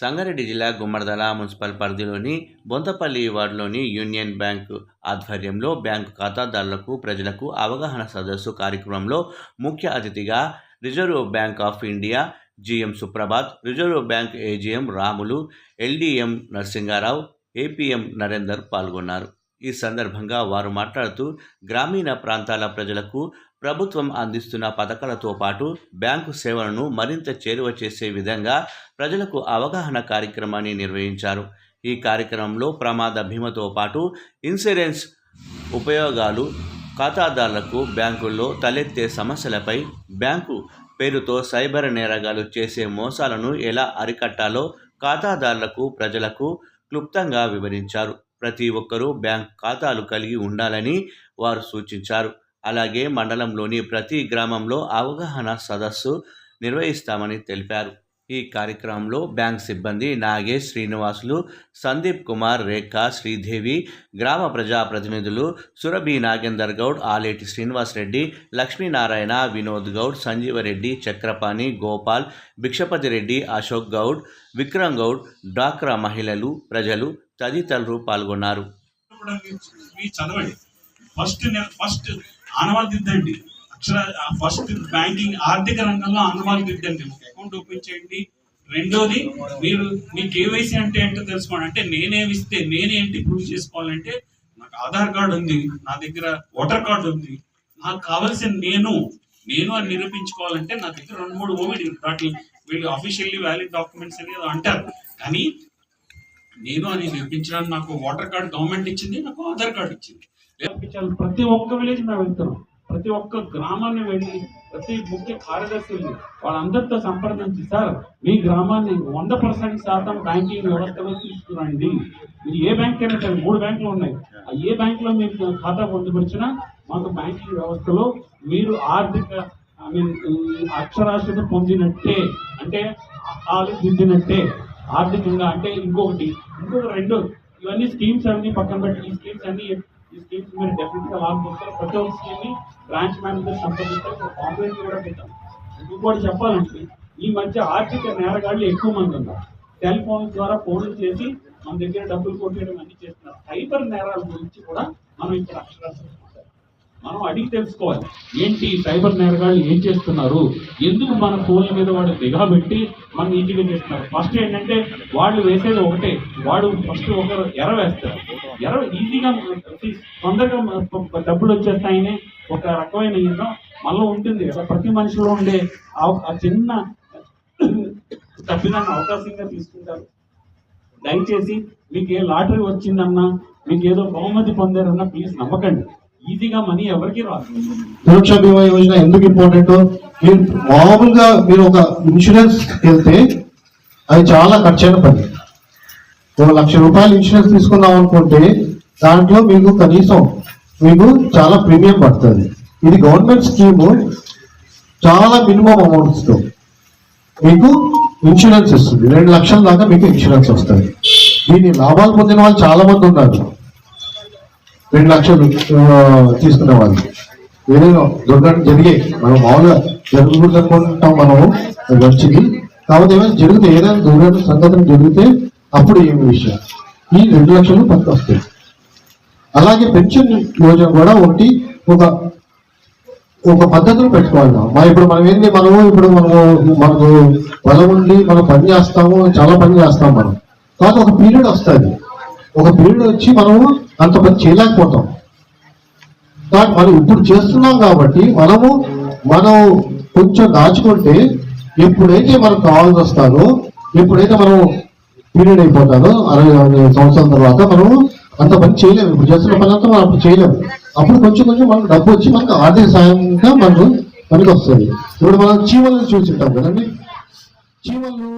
సంగారెడ్డి జిల్లా గుమ్మడిదల మున్సిపల్ పరిధిలోని బొంతపల్లి వార్డులోని యూనియన్ బ్యాంక్ ఆధ్వర్యంలో బ్యాంకు ఖాతాదారులకు ప్రజలకు అవగాహన సదస్సు కార్యక్రమంలో ముఖ్య అతిథిగా reserve bank of India GM Suprabhat reserve bank AGM Ramulu LDM Narasingarao APM Narender పాల్గొన్నారు. ఈ సందర్భంగా వారు మాట్లాడుతూ గ్రామీణ ప్రాంతాల ప్రజలకు ప్రభుత్వం అందిస్తున్న పథకాలతో పాటు బ్యాంకు సేవలను మరింత చేరువ చేసే విధంగా ప్రజలకు అవగాహన కార్యక్రమాన్ని నిర్వహించారు. ఈ కార్యక్రమంలో ప్రమాద భీమతో పాటు ఇన్సూరెన్స్ ఉపయోగాలు ఖాతాదారులకు బ్యాంకుల్లో తలెత్తే సమస్యలపై బ్యాంకు పేరుతో సైబర్ నేరగాలు చేసే మోసాలను ఎలా అరికట్టాలో ఖాతాదారులకు ప్రజలకు క్లుప్తంగా వివరించారు. ప్రతి ఒక్కరూ బ్యాంక్ ఖాతాలు కలిగి ఉండాలని వారు సూచించారు. అలాగే మండలంలోని ప్రతి గ్రామంలో అవగాహన సదస్సు నిర్వహిస్తామని తెలిపారు. ఈ కార్యక్రమంలో బ్యాంక్ సిబ్బంది నాగేష్ శ్రీనివాసులు సందీప్ కుమార్ రేఖ శ్రీదేవి గ్రామ ప్రజాప్రతినిధులు సురభి నాగేందర్ గౌడ్ ఆలేటి శ్రీనివాస్ రెడ్డి లక్ష్మీనారాయణ వినోద్ గౌడ్ సంజీవరెడ్డి చక్రపాణి గోపాల్ భిక్షపతి రెడ్డి అశోక్ గౌడ్ విక్రమ్ గౌడ్ డాక్రా మహిళలు ప్రజలు తదితరులు పాల్గొన్నారు. ఫస్ట్ ఫస్ట్ ఆనవాళ్ళు దిద్దండి అక్షర ఫస్ట్ బ్యాంకింగ్ ఆర్థిక రంగంలో ఆనవాళ్ళు దిద్దండి ఒక అకౌంట్ ఓపెన్ చేయండి. రెండోది మీరు మీ కేవైసీ అంటే ఏంటో తెలుసుకోండి. అంటే నేనేమి ఇస్తే నేనేంటి ప్రూవ్ చేసుకోవాలంటే నాకు ఆధార్ కార్డు ఉంది. నా దగ్గర ఓటర్ కార్డు ఉంది. నాకు కావాల్సిన నేను నేను అని నిరూపించుకోవాలంటే నా దగ్గర రెండు మూడు ఓవిడ్ వాటి వీళ్ళు అఫీషియల్లీ వ్యాలిడ్ డాక్యుమెంట్స్ అనేది అంటారు. కానీ నేను అని నిరూపించడానికి నాకు ఓటర్ కార్డ్ గవర్నమెంట్ ఇచ్చింది నాకు ఆధార్ కార్డు ఇచ్చింది. పంపించాలి ప్రతి ఒక్క విలేజ్ మేము వెళ్తాం. ప్రతి ఒక్క గ్రామాన్ని వెళ్ళి ప్రతి ముఖ్య కార్యదర్శుల్ని వాళ్ళందరితో సంప్రదించి సార్ మీ గ్రామాన్ని వంద పర్సెంట్ శాతం బ్యాంకింగ్ వ్యవస్థలో తీసుకురండి. మీరు ఏ బ్యాంక్ అయినా సరే మూడు బ్యాంకులు ఉన్నాయి. ఆ ఏ బ్యాంకులో మీరు ఖాతా పొందుపరిచినా మాకు బ్యాంకింగ్ వ్యవస్థలో మీరు ఆర్థిక ఐ మీన్ అక్షరాస్యత పొందినట్టే. అంటే ఆలోచించినట్టే ఆర్థికంగా అంటే ఇంకొకటి ఇంకొక రెండు ఇవన్నీ స్కీమ్స్ అన్ని పక్కన పెట్టి ఈ స్కీమ్స్ అన్ని స్కీమ్స్ మీరు డెఫినెట్గా పొందుతారు ప్రతి ఒక్క స్కీమ్ని బ్రాంచ్ మేనేజర్ సంప్రదిస్తారు. కాంప్లైంట్ కూడా పెట్టాం. ఇంకోటి చెప్పాలంటే ఈ మధ్య ఆర్థిక నేరగాళ్ళు ఎక్కువ మంది ఉన్నారు. సెల్ ద్వారా ఫోన్లు చేసి మన దగ్గర డబ్బులు కొట్టేయడం అన్ని చేస్తున్నారు. సైబర్ నేరాల గురించి కూడా మనం ఇక్కడ అక్షరాస్యత మనం అడిగి తెలుసుకోవాలి. ఏంటి సైబర్ నేరగాళ్ళు ఏం చేస్తున్నారు? ఎందుకు మన ఫోన్ల మీద వాడు నిఘా పెట్టి మనం ఈజీగా చేస్తున్నారు? ఫస్ట్ ఏంటంటే వాళ్ళు వేసేది ఒకటే. వాడు ఫస్ట్ ఒకరు ఎర వేస్తారు. ఎర ఈజీగా తొందరగా డబ్బులు వచ్చేస్తాయని ఒక రకమైన ఏదో మనలో ఉంటుంది. కదా ప్రతి మనిషిలో ఉండే ఆ- ఆ చిన్న తప్పిదాన్ని అవకాశంగా తీసుకుంటారు. దయచేసి మీకు ఏ లాటరీ వచ్చిందన్నా మీకు ఏదో బహుమతి పొందారన్నా ప్లీజ్ నమ్మకండి. ఈజీగా మనీ ఎవరికి రాదు. సురక్ష బీమా యోజన ఎందుకు ఇంపార్టెంట్ మీరు మామూలుగా మీరు ఒక ఇన్సూరెన్స్ వెళ్తే అది చాలా ఖర్చైన పని. ఒక లక్ష రూపాయలు ఇన్సూరెన్స్ తీసుకుందాం అనుకుంటే దాంట్లో మీకు కనీసం మీకు చాలా ప్రీమియం పడుతుంది. ఇది గవర్నమెంట్ స్కీము చాలా మినిమం అమౌంట్స్తో మీకు ఇన్సూరెన్స్ ఇస్తుంది. రెండు లక్షల దాకా మీకు ఇన్సూరెన్స్ వస్తుంది. దీని లాభాలు పొందిన వాళ్ళు చాలా మంది ఉన్నారు. రెండు లక్షలు తీసుకునే వాళ్ళు. ఏదైనా దొరకడం జరిగే మనం మామూలుగా జరగకూడదు మనము వచ్చింది. కాబట్టి ఏమైనా జరిగితే ఏదైనా దుర్ఘటన సంఘటన జరిగితే అప్పుడు ఏమి విషయం? ఈ రెండు లక్షలు పనికి వస్తాయి. అలాగే పెన్షన్ యోజన కూడా ఒకటి ఒక ఒక పద్ధతిని పెట్టుకోవాలి మనం. ఇప్పుడు మనం ఏంటి మనము ఇప్పుడు మనము మనకు బలం ఉండి మనం పని చేస్తాము చాలా పని చేస్తాం మనం. కాదు ఒక పీరియడ్ వస్తుంది. ఒక పీరియడ్ వచ్చి మనము అంత పని చేయలేకపోతాం. కానీ మనం ఇప్పుడు చేస్తున్నాం కాబట్టి మనము మనం కొంచెం దాచుకుంటే ఎప్పుడైతే మనకు కావాల్సి వస్తారో ఎప్పుడైతే మనం పీరియడ్ అయిపోతారో అరవై సంవత్సరాల తర్వాత మనము అంత పని చేయలేము. ఇప్పుడు చేస్తున్న పని అంతా మనం అప్పుడు చేయలేము. అప్పుడు కొంచెం కొంచెం మనకు డబ్బు వచ్చి మనకు ఆర్థిక సాయంగా మనకు పనికి వస్తుంది ఇప్పుడు మనం చీమలను చూసింటాం కదండి. చీమలు